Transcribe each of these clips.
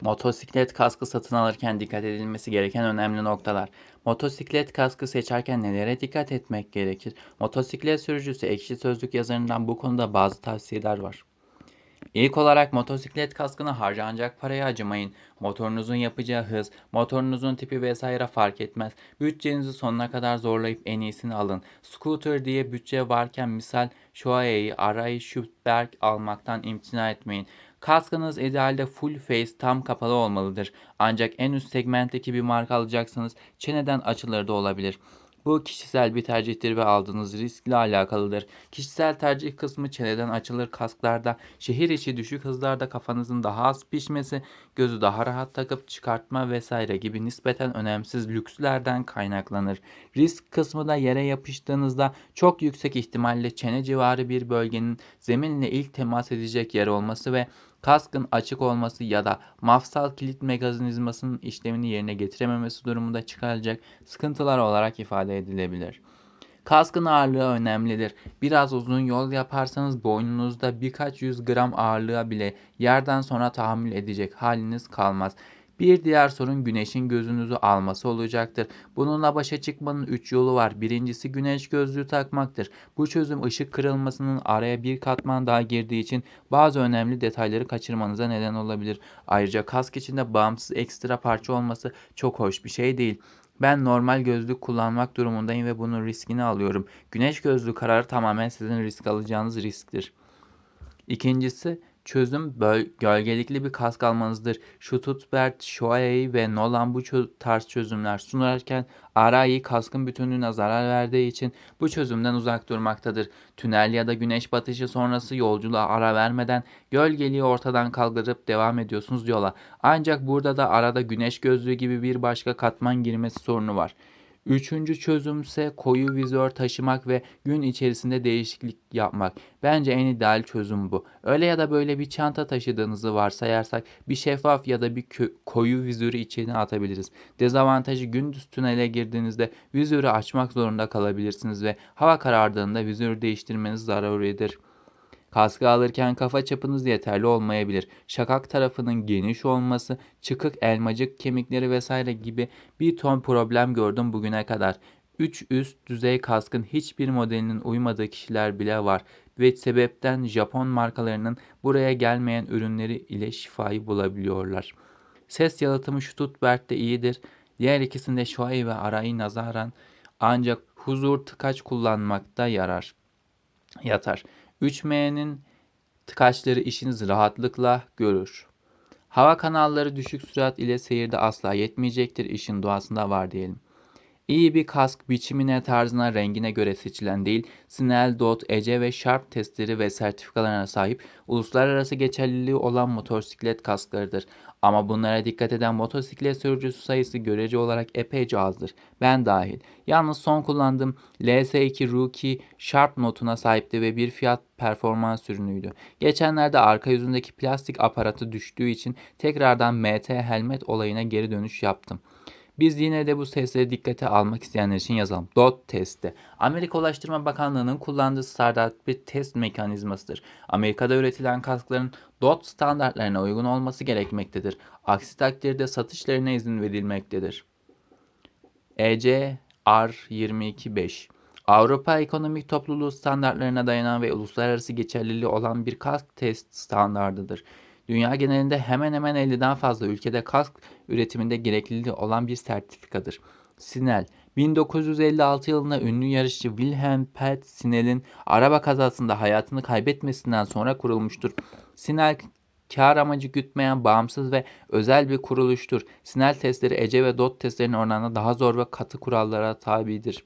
Motosiklet kaskı satın alırken dikkat edilmesi gereken önemli noktalar. Motosiklet kaskı seçerken nelere dikkat etmek gerekir? Motosiklet sürücüsü Ekşi Sözlük yazarından bu konuda bazı tavsiyeler var. İlk olarak motosiklet kaskına harcanacak paraya acımayın. Motorunuzun yapacağı hız, motorunuzun tipi vesaire fark etmez. Bütçenizi sonuna kadar zorlayıp en iyisini alın. Scooter diye bütçe varken misal Shoei, Arai, Schubberg almaktan imtina etmeyin. Kaskınız idealde full face tam kapalı olmalıdır. Ancak en üst segmentteki bir marka alacaksanız çeneden açılır da olabilir. Bu kişisel bir tercihtir ve aldığınız riskle alakalıdır. Kişisel tercih kısmı çeneden açılır kasklarda, şehir içi düşük hızlarda kafanızın daha az pişmesi, gözü daha rahat takıp çıkartma vesaire gibi nispeten önemsiz lükslerden kaynaklanır. Risk kısmı da yere yapıştığınızda çok yüksek ihtimalle çene civarı bir bölgenin zeminle ilk temas edecek yer olması ve kaskın açık olması ya da mafsal kilit mekanizmasının işlemini yerine getirememesi durumunda çıkarılacak sıkıntılar olarak ifade edilebilir. Kaskın ağırlığı önemlidir. Biraz uzun yol yaparsanız boynunuzda birkaç yüz gram ağırlığa bile yerden sonra tahammül edecek haliniz kalmaz. Bir diğer sorun güneşin gözünüzü alması olacaktır. Bununla başa çıkmanın 3 yolu var. Birincisi güneş gözlüğü takmaktır. Bu çözüm ışık kırılmasının araya bir katman daha girdiği için bazı önemli detayları kaçırmanıza neden olabilir. Ayrıca kask içinde bağımsız ekstra parça olması çok hoş bir şey değil. Ben normal gözlük kullanmak durumundayım ve bunun riskini alıyorum. Güneş gözlüğü kararı tamamen sizin risk alacağınız risktir. İkincisi çözüm böl- gölgelikli bir kask almanızdır. Stuttgart, Shoei ve Nolan bu tarz çözümler sunarken Arai kaskın bütünlüğüne zarar verdiği için bu çözümden uzak durmaktadır. Tünel ya da güneş batışı sonrası yolculuğa ara vermeden gölgeliği ortadan kaldırıp devam ediyorsunuz yola. Ancak burada da arada güneş gözlüğü gibi bir başka katman girmesi sorunu var. Üçüncü çözümse koyu vizör taşımak ve gün içerisinde değişiklik yapmak. Bence en ideal çözüm bu. Öyle ya da böyle bir çanta taşıdığınızı varsayarsak bir şeffaf ya da bir koyu vizörü içine atabiliriz. Dezavantajı gündüz tünele girdiğinizde vizörü açmak zorunda kalabilirsiniz ve hava karardığında vizörü değiştirmeniz zaruridir. Kaskı alırken kafa çapınız yeterli olmayabilir. Şakak tarafının geniş olması, çıkık elmacık kemikleri vesaire gibi bir ton problem gördüm bugüne kadar. 3 üst düzey kaskın hiçbir modelinin uymadığı kişiler bile var ve sebepten Japon markalarının buraya gelmeyen ürünleri ile şifayı bulabiliyorlar. Ses yalıtımı Stuttgart'te iyidir. Diğer ikisinde Shoei ve Arai nazaran ancak huzur tıkaç kullanmakta yarar yatar. 3M'nin tıkaçları işinizi rahatlıkla görür. Hava kanalları düşük sürat ile seyirde asla yetmeyecektir. İşin doğasında var diyelim. İyi bir kask biçimine, tarzına, rengine göre seçilen değil, Snell, Dot, Ece ve Sharp testleri ve sertifikalarına sahip uluslararası geçerliliği olan motosiklet kasklarıdır. Ama bunlara dikkat eden motosiklet sürücüsü sayısı görece olarak epeyce azdır. Ben dahil. Yalnız son kullandığım LS2 Rookie Sharp notuna sahipti ve bir fiyat performans ürünüydü. Geçenlerde arka yüzündeki plastik aparatı düştüğü için tekrardan MT helmet olayına geri dönüş yaptım. Biz yine de bu testleri dikkate almak isteyenler için yazalım. DOT testi. Amerika Ulaştırma Bakanlığı'nın kullandığı standart bir test mekanizmasıdır. Amerika'da üretilen kaskların DOT standartlarına uygun olması gerekmektedir. Aksi takdirde satışlarına izin verilmektedir. EC R225 Avrupa Ekonomik Topluluğu standartlarına dayanan ve uluslararası geçerliliği olan bir kask test standardıdır. Dünya genelinde hemen hemen 50'den fazla ülkede kask üretiminde gerekliliği olan bir sertifikadır. Sinel 1956 yılında ünlü yarışçı Wilhelm Pelt Sinel'in araba kazasında hayatını kaybetmesinden sonra kurulmuştur. Sinel kar amacı gütmeyen bağımsız ve özel bir kuruluştur. Sinel testleri Ece ve DOT testlerinin oranında daha zor ve katı kurallara tabidir.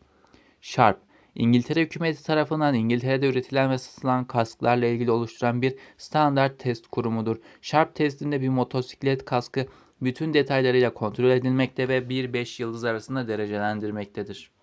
Sharp İngiltere hükümeti tarafından İngiltere'de üretilen ve satılan kasklarla ilgili oluşturan bir standart test kurumudur. Sharp testinde bir motosiklet kaskı bütün detaylarıyla kontrol edilmekte ve 1-5 yıldız arasında derecelendirmektedir.